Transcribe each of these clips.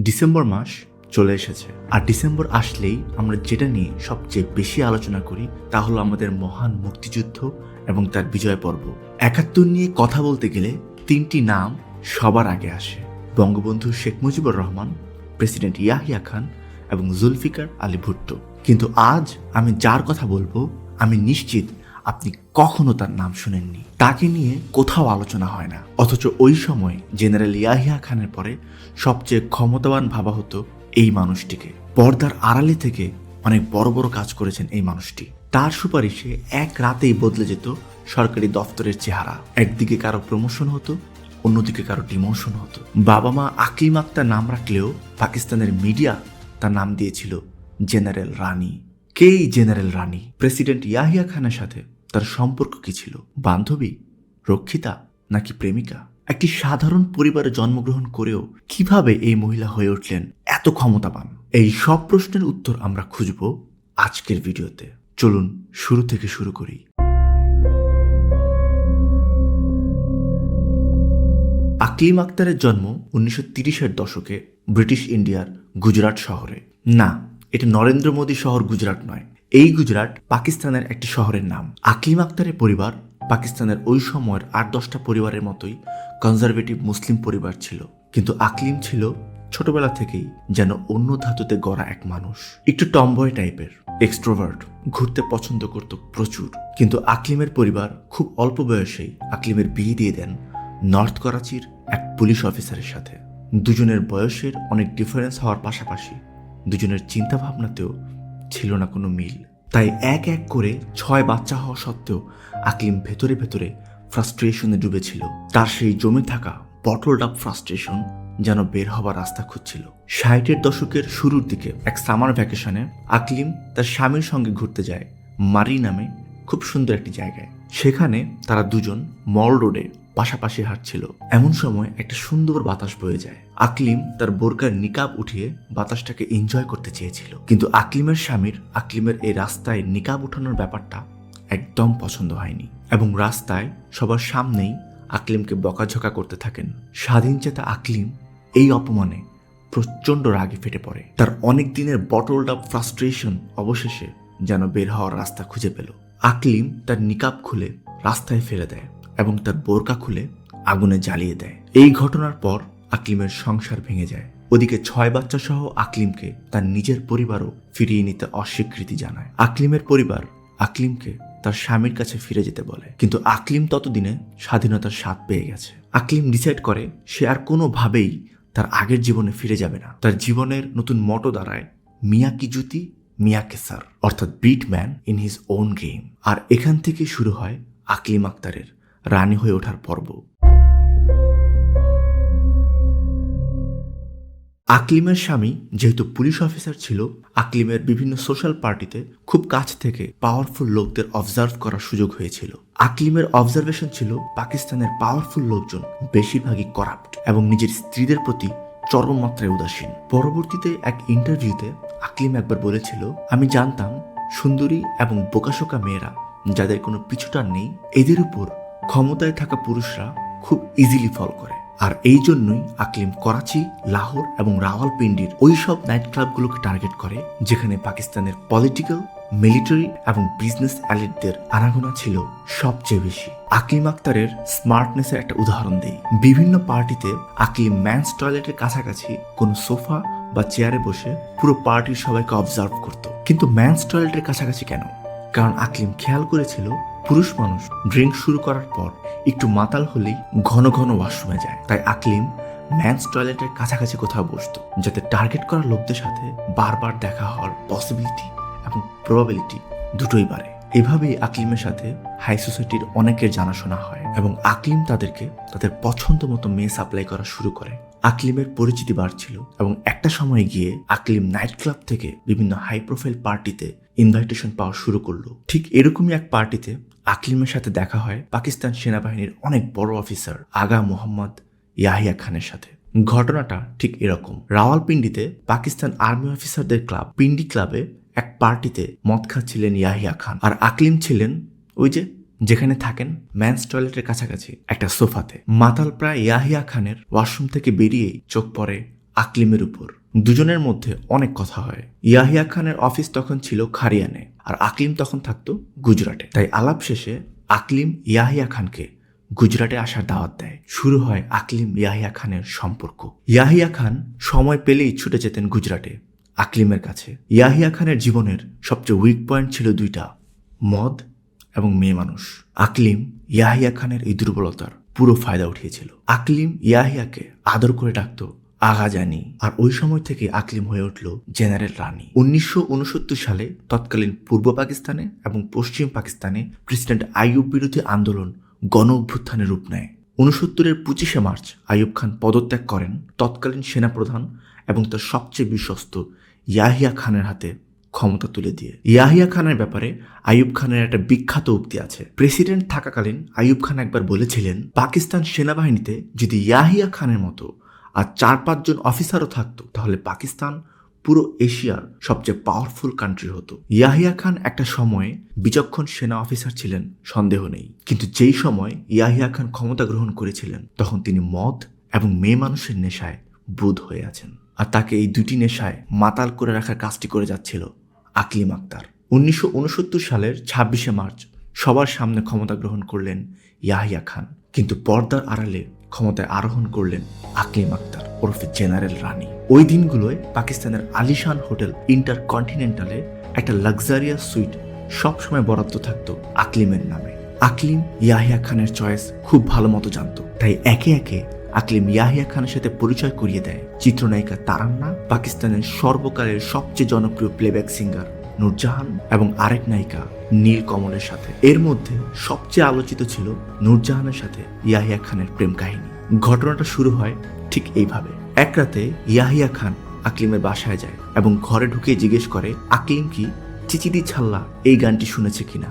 December মাস চলে এসেছে। আর December আসলেই আমরা যেটা নিয়ে সবচেয়ে বেশি আলোচনা করি তা হলো আমাদের মহান মুক্তিযুদ্ধ এবং তার বিজয় পর্ব। একাত্তর নিয়ে কথা বলতে গেলে তিনটি নাম সবার আগে আসে। বঙ্গবন্ধু শেখ মুজিবুর রহমান, প্রেসিডেন্ট ইয়াহিয়া খান এবং জুলফিকার আলী ভুট্টো। কিন্তু আজ আমি যার কথা বলব, আমি নিশ্চিত আপনি কখনো তার নাম শুনেননি। তাকে নিয়ে কোথাও আলোচনা হয় না। অথচ ওই সময় জেনারেল ইয়াহিয়া খানের পরে সবচেয়ে ক্ষমতাবান ভাবা হতো এই মানুষটিকে। পর্দার আড়ালে থেকে অনেক বড় বড় কাজ করেছেন এই মানুষটি। তার সুপারিশে এক রাতেই বদলে যেত সরকারি দফতরের চেহারা। একদিকে কারও প্রমোশন হতো, অন্যদিকে কারও ডিমোশন হতো। বাবা মা আকিম আক্তার নাম রাখলেও পাকিস্তানের মিডিয়া তার নাম দিয়েছিল জেনারেল রানী। কে এই জেনারেল রানী? প্রেসিডেন্ট ইয়াহিয়া খানের সাথে তার সম্পর্ক কি ছিল? বান্ধবী? রক্ষিতা? নাকি প্রেমিকা? একটি সাধারণ পরিবারে জন্মগ্রহণ করেও কীভাবে এই মহিলা হয়ে উঠলেন এত ক্ষমতাবান? এই সব প্রশ্নের উত্তর আমরা খুঁজব আজকের ভিডিওতে। চলুন, শুরু থেকে শুরু করি। আকলিম আক্তারের জন্ম উনিশশো তিরিশের দশকে ব্রিটিশ ইন্ডিয়ার গুজরাট শহরে। না এটা নরেন্দ্র মোদী শহর গুজরাট নয়। এই গুজরাট পাকিস্তানের একটি শহরের নাম। আকলিম আক্তারের পরিবার পাকিস্তানের ওই সময়ের আট দশটা পরিবারের মতোই কনজারভেটিভ মুসলিম পরিবার ছিল। কিন্তু আকলিম ছিল ছোটবেলা থেকেই যেন অন্য ধাতুতে গড়া এক মানুষ। একটু টম্বয় টাইপের এক্সট্রোভার্ট ঘুরতে পছন্দ করত প্রচুর। কিন্তু আকলিমের পরিবার খুব অল্প বয়সেই আকলিমের বিয়ে দিয়ে দেন নর্থ করাচির এক পুলিশ অফিসারের সাথে। দুজনের বয়সের অনেক ডিফারেন্স হওয়ার পাশাপাশি দুজনের চিন্তা ভাবনাতেও ছিল না কোনো মিল। তাই এক এক করে ছয় বাচ্চা হওয়া সত্ত্বেও আকলিম ভেতরে ভেতরে ফ্রাস্ট্রেশনে ডুবেছিল। তার সেই জমে থাকা বটলড আপ ফ্রাস্ট্রেশন যেন বের হবার রাস্তা খুঁজছিল। ষাটের দশকের শুরুর দিকে এক সামার ভ্যাকেশনে আকলিম তার স্বামীর সঙ্গে ঘুরতে যায়। মারি নামে খুব সুন্দর একটি জায়গায়। সেখানে তারা দুজন মল রোডে পাশাপাশি হাঁটছিল। এমন সময় একটা সুন্দর বাতাস বয়ে যায়। আকলিম তার বোরকার নিকাব উঠিয়ে বাতাসটাকে এনজয় করতে চেয়েছিল। কিন্তু আকলিমের স্বামীর, আকলিমের এই রাস্তায় নিকাব উঠানোর ব্যাপারটা একদম পছন্দ হয়নি এবং রাস্তায় সবার সামনেই আকলিমকে বকাঝকা করতে থাকেন। স্বাধীনচেতা আকলিম এই অপমানে প্রচণ্ড রাগে ফেটে পড়ে। তার অনেক দিনের বটলড আপ ফ্রাস্ট্রেশন অবশেষে যেন বের হওয়ার রাস্তা খুঁজে পেল। আকলিম তার নিকাব খুলে রাস্তায় ফেলে দেয়। এবং তার বোরকা খুলে আগুনে জ্বালিয়ে দেয়। এই ঘটনার পর আকলিমের সংসার ভেঙে যায়। ওদিকে ছয় বাচ্চা সহ আকলিমকে তার নিজের পরিবারও ফিরিয়ে নিতে অস্বীকৃতি জানায়। আকলিমের পরিবার আকলিমকে তার স্বামীর কাছে ফিরে যেতে বলে। কিন্তু আকলিম ততদিনে স্বাধীনতার স্বাদ পেয়ে গেছে। আকলিম ডিসাইড করে সে আর কোনোভাবেই তার আগের জীবনে ফিরে যাবে না। তার জীবনের নতুন মটো দাঁড়ায় মিয়াকি জুতি মিয়াকে স্যার, অর্থাৎ beat man in his own game আর এখান থেকে শুরু হয় আকলিম আক্তারের রানী হয়ে ওঠার পর্ব। আকলিমের স্বামী যেহেতু পুলিশ অফিসার ছিল, আকলিমের বিভিন্ন সোশ্যাল পার্টিতে খুব কাছ থেকে পাওয়ারফুল লোকদের অবজার্ভ করার সুযোগ হয়েছিল। আকলিমের অবজারভেশন ছিল পাকিস্তানের পাওয়ারফুল লোকজন বেশিরভাগই করাপ্ট এবং নিজের স্ত্রীদের প্রতি চরম মাত্রায় উদাসীন। পরবর্তীতে এক ইন্টারভিউতে আকলিম একবার বলেছিল, আমি জানতাম সুন্দরী এবং বোকাশোকা মেয়েরা যাদের কোনো পিছুটান নেই, এদের উপর ক্ষমতায় থাকা পুরুষরা খুব ইজিলি ফল করে। আর এই জন্যই আকলিম করাচি, লাহোর এবং রাওয়ালপিন্ডির ওই সব নাইট ক্লাবগুলোকে টার্গেট করে, যেখানে পাকিস্তানের পলিটিক্যাল মিলিটারি এবং বিজনেস অ্যালিটদের আনাগোনা ছিল সবচেয়ে বেশি। আকিম আক্তারের স্মার্টনেসের একটা উদাহরণ দেই। বিভিন্ন পার্টিতে আকলিম ম্যান্স টয়লেটের কাছাকাছি কোনো সোফা বা চেয়ারে বসে পুরো পার্টির সবাইকে অবজার্ভ করত। কিন্তু ম্যান্স টয়লেটের কাছাকাছি কেন? কারণ আকলিম খেয়াল করেছিল পুরুষ মানুষ ড্রিঙ্ক শুরু করার পর একটু মাতাল হলেই ঘন ঘন ওয়াশরুমে যায়। তাই আকলিম ম্যান্স টয়লেটের কাছাকাছি কোথাও বসতো, যাতে টার্গেট করা লোকদের সাথে বারবার দেখা হওয়ার পসিবিলিটি এবং প্রবাবিলিটি দুটোই বাড়ে। এভাবেই আকলিমের সাথে হাই সোসাইটির অনেকের জানাশোনা হয় এবং আকলিম তাদেরকে তাদের পছন্দ মতো মেয়ে সাপ্লাই করা শুরু করে। আকলিমের পরিচিতি বাড়ছিল এবং একটা সময় গিয়ে আকলিম নাইট ক্লাব থেকে বিভিন্ন হাই প্রোফাইল পার্টিতে ইনভাইটেশন পাওয়া শুরু করল। ঠিক এরকমই এক পার্টিতে আকলিমের সাথে দেখা হয় পাকিস্তান সেনাবাহিনীর অনেক বড় অফিসার আগা মোহাম্মদ ইয়াহিয়া খানের সাথে। ঘটনাটা ঠিক এরকম। রাওয়ালপিন্ডিতে পাকিস্তান আর্মি অফিসারদের ক্লাব, পিন্ডি ক্লাবে এক পার্টিতে মদ খাচ্ছিলেন ইয়াহিয়া খান। আর আকলিম ছিলেন ওই যে, যেখানে থাকেন ম্যান্স টয়লেটের কাছাকাছি একটা সোফাতে। মাতাল প্রায় ইয়াহিয়া খানের ওয়াশরুম থেকে বেরিয়েই চোখ পড়ে আকলিমের উপর। দুজনের মধ্যে অনেক কথা হয়। ইয়াহিয়া খানের অফিস তখন ছিল খারিয়ানে আর আকলিম তখন থাকতো গুজরাটে। তাই আলাপ শেষে আকলিম ইয়াহিয়া খানকে গুজরাটে আসার দাওয়াত দেয়। শুরু হয় আকলিম ইয়াহিয়া খানের সম্পর্ক। ইয়াহিয়া খান সময় পেলেই ছুটে যেতেন গুজরাটে আকলিমের কাছে। ইয়াহিয়া খানের জীবনের সবচেয়ে উইক পয়েন্ট ছিল দুইটা, মদ এবং মেয়ে মানুষ। আকলিম ইয়াহিয়া খানের এই দুর্বলতার পুরো ফায়দা উঠিয়েছিল। আকলিম ইয়াহিয়াকে আদর করে ডাকত আগা জানি। আর ওই সময় থেকে আকলিম হয়ে উঠল জেনারেল রানী। উনিশশো সালে তৎকালীন পূর্ব পাকিস্তানে এবং পশ্চিম পাকিস্তানে প্রেসিডেন্ট আইয়ুব বিরোধী আন্দোলন গণ অভ্যুত্থানের রূপ নেয়। উনসত্তরের পঁচিশে মার্চ আইয়ুব খান পদত্যাগ করেন তৎকালীন সেনাপ্রধান এবং তার সবচেয়ে বিশ্বস্ত ইয়াহিয়া খানের হাতে ক্ষমতা তুলে দিয়ে। ইয়াহিয়া খানের ব্যাপারে আইয়ুব খানের একটা বিখ্যাত উক্তি আছে। প্রেসিডেন্ট থাকাকালীন আইয়ুব খান একবার বলেছিলেন, পাকিস্তান সেনাবাহিনীতে যদি ইয়াহিয়া খানের মতো আর চার পাঁচজন অফিসারও থাকতো। তাহলে পাকিস্তান পুরো এশিয়ার সবচেয়ে পাওয়ারফুল কান্ট্রি হতো। ইয়াহিয়া খান একটা সময়ে বিচক্ষণ সেনা অফিসার ছিলেন, সন্দেহ নেই। কিন্তু যেই সময় ইয়াহিয়া খান ক্ষমতা গ্রহণ করেছিলেন, তখন তিনি মদ এবং মেয়ে মানুষের নেশায় বুধ হয়ে আছেন। আর তাকে এই দুটি নেশায় মাতাল করে রাখার কাজটি করে যাচ্ছিল আকলিম আক্তার। উনিশশো উনসত্তর সালের ছাব্বিশে মার্চ সবার সামনে ক্ষমতা গ্রহণ করলেন ইয়াহিয়া খান। কিন্তু পর্দার আড়ালে ক্ষমতায় আরোহণ করলেন আকলিম আক্তার ওরফে জেনারেল রানী। ওই দিনগুলোয় পাকিস্তানের আলিশান হোটেল ইন্টার কন্টিনেন্টালে একটা লাক্সারিয়াস সুইট সবসময় বরাদ্দ থাকতো আকলিমের নামে। আকলিম ইয়াহিয়া খানের চয়েস খুব ভালো মতো জানতো। তাই একে একে আকলিম ইয়াহিয়া খানের সাথে পরিচয় করিয়ে দেয়। চিত্রনায়িকা তারান্না, পাকিস্তানের সর্বকালের সবচেয়ে জনপ্রিয় প্লেব্যাক সিঙ্গার নূরজাহান এবং আরেক নায়িকা নীলকমলের সাথে। এর মধ্যে সবচেয়ে আলোচিত ছিল নূরজাহানের সাথে ইয়াহিয়া খানের প্রেম কাহিনী। ঘটনাটা শুরু হয় ঠিক এইভাবে। এক রাতে ইয়াহিয়া খান আকলিমের বাসায় যায় এবং ঘরে ঢুকে জিজ্ঞেস করে আকলিম কি? চিচিদি ছাল্লা এই গানটি শুনেছে কিনা?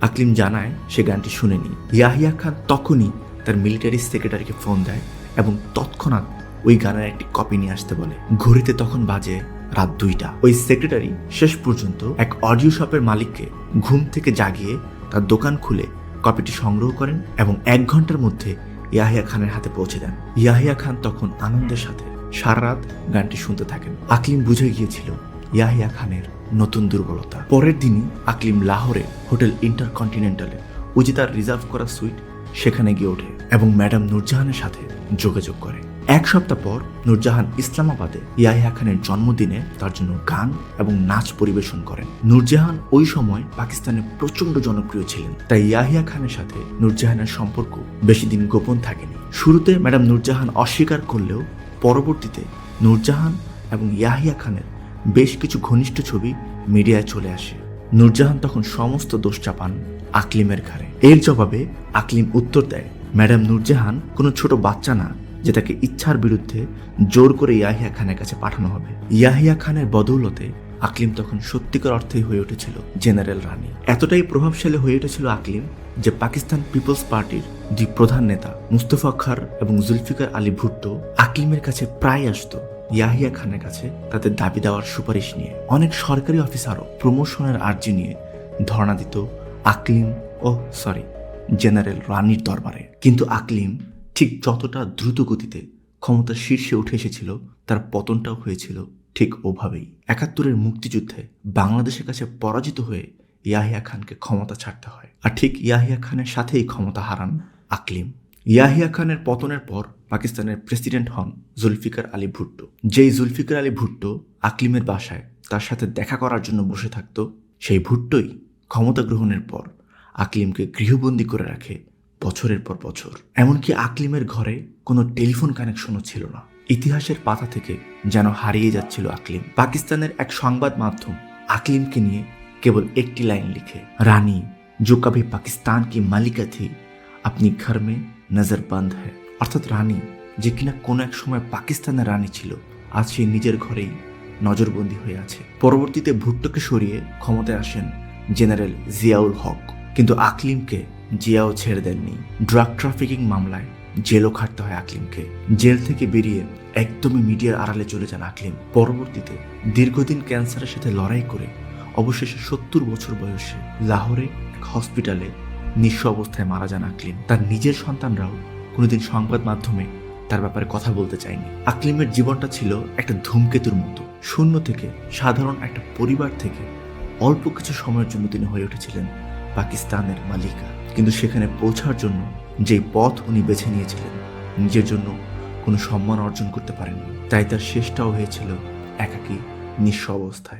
আকলিম জানায় সে গানটি শুনেনি। ইয়াহিয়া খান তখনই তার মিলিটারি সেক্রেটারিকে ফোন দেয় এবং তৎক্ষণাৎ ওই গানের একটি কপি নিয়ে আসতে বলে। ঘড়িতে তখন বাজে রাত দুইটা। ওই সেক্রেটারি শেষ পর্যন্ত এক অডিও শপের মালিককে ঘুম থেকে জাগিয়ে তার দোকান খুলে কপিটি সংগ্রহ করেন এবং এক ঘণ্টার মধ্যে ইয়াহিয়া খানের হাতে পৌঁছে দেন। ইয়াহিয়া খান তখন আনন্দের সাথে সারা রাত গানটি শুনতে থাকেন। আকলিম বুঝে গিয়েছিল ইয়াহিয়া খানের নতুন দুর্বলতা। পরের দিনই আকলিম লাহোরে হোটেল ইন্টারকন্টিনেন্টালে যে রিজার্ভ করা সুইট সেখানে গিয়ে ওঠে এবং ম্যাডাম নূরজাহানের সাথে যোগাযোগ করে। এক সপ্তাহ পর নূরজাহান ইসলামাবাদে ইয়াহিয়া খানের জন্মদিনে তার জন্য গান এবং নাচ পরিবেশন করেন। নূরজাহান ওই সময় পাকিস্তানে প্রচণ্ড জনপ্রিয় ছিলেন, তাই ইয়াহিয়া খানের সাথে নূরজাহানের সম্পর্ক বেশি দিন গোপন থাকেনি। শুরুতে ম্যাডাম নূরজাহান অস্বীকার করলেও পরবর্তীতে নূরজাহান এবং ইয়াহিয়া খানের বেশ কিছু ঘনিষ্ঠ ছবি মিডিয়ায় চলে আসে। নূরজাহান তখন সমস্ত দোষ চাপান আকলিমের ঘাড়ে। এর জবাবে আকলিম উত্তর দেয়, ম্যাডাম নূরজাহান কোনো ছোট বাচ্চা না যে তাকে ইচ্ছার বিরুদ্ধে জোর করে ইয়াহিয়া খানের কাছে পাঠানো হবে। ইয়াহিয়া খানের বদৌলতে আকলিম তখন সত্যিকার অর্থেই হয়ে উঠেছিল জেনারেল রানী। এতটাই প্রভাবশালী হয়ে উঠেছিল আকলিম যে পাকিস্তান পিপলস পার্টির দুই প্রধান নেতা, মুস্তফা খার এবং জুলফিকার আলী ভুট্টো আকলিমের কাছে প্রায় আসতো ইয়াহিয়া খানের কাছে তাদের দাবি দেওয়ার সুপারিশ নিয়ে। অনেক সরকারি অফিসারও প্রমোশনের আর্জি নিয়ে ধর্ণা দিত আকলিম ও, সরি, জেনারেল রানীর দরবারে। কিন্তু আকলিম ঠিক যতটা দ্রুত গতিতে ক্ষমতার শীর্ষে উঠে এসেছিল, তার পতনটাও হয়েছিল ঠিক ওভাবেই। একাত্তরের মুক্তিযুদ্ধে বাংলাদেশের কাছে পরাজিত হয়ে ইয়াহিয়া খানকে ক্ষমতা ছাড়তে হয়। আর ঠিক ইয়াহিয়া খানের সাথেই ক্ষমতা হারান আকলিম। ইয়াহিয়া খানের পতনের পর পাকিস্তানের প্রেসিডেন্ট হন জুলফিকার আলী ভুট্টো। যেই জুলফিকার আলী ভুট্টো আকলিমের বাসায় তার সাথে দেখা করার জন্য বসে থাকতো, সেই ভুট্টোই ক্ষমতা গ্রহণের পর আকলিমকে গৃহবন্দী করে রাখে বছরের পর বছর এমনকি আকলিমের ঘরে কোনো টেলিফোন কানেকশনও ছিল না ইতিহাসের পাতা থেকে যেন হারিয়ে যাচ্ছিল আকলিম পাকিস্তানের এক সংবাদ মাধ্যম আকলিমকে নিয়ে কেবল একটি লাইন লিখে রানী जो कभी पाकिस्तान की मालिका थी अपनी घर में नजर बंद है অর্থাৎ রানী যে কিনা কোনো এক সময় পাকিস্তানের রানী ছিল আজ সে নিজের ঘরেই নজরবন্দি হয়ে আছে পরবর্তীতে ভুট্টোকে সরিয়ে ক্ষমতায় আসেন জেনারেল জিয়াউল হক কিন্তু আকলিমকে জিয়াও ছেড়ে দেননি। ড্রাগ ট্রাফিকিং মামলায় জেলও খাটতে হয় আকলিমকে। জেল থেকে বেরিয়ে একদমই মিডিয়ার আড়ালে চলে যান আকলিম। পরবর্তীতে দীর্ঘদিন ক্যান্সারের সাথে লড়াই করে অবশেষে সত্তর বছর বয়সে লাহোরে এক হসপিটালে নিঃস্ব অবস্থায় মারা যান আকলিম। তার নিজের সন্তানরাও কোনোদিন সংবাদ মাধ্যমে তার ব্যাপারে কথা বলতে চায়নি। আকলিমের জীবনটা ছিল একটা ধূমকেতুর মতো। শূন্য থেকে সাধারণ একটা পরিবার থেকে অল্প কিছু সময়ের জন্য তিনি হয়ে উঠেছিলেন পাকিস্তানের মালিকা। কিন্তু সেখানে পৌঁছার জন্য যে পথ উনি বেছে নিয়েছিলেন, নিজের জন্য কোনো সম্মান অর্জন করতে পারেননি। তাই তার শেষটাও হয়েছিল একাকী, নিঃস্ব অবস্থায়।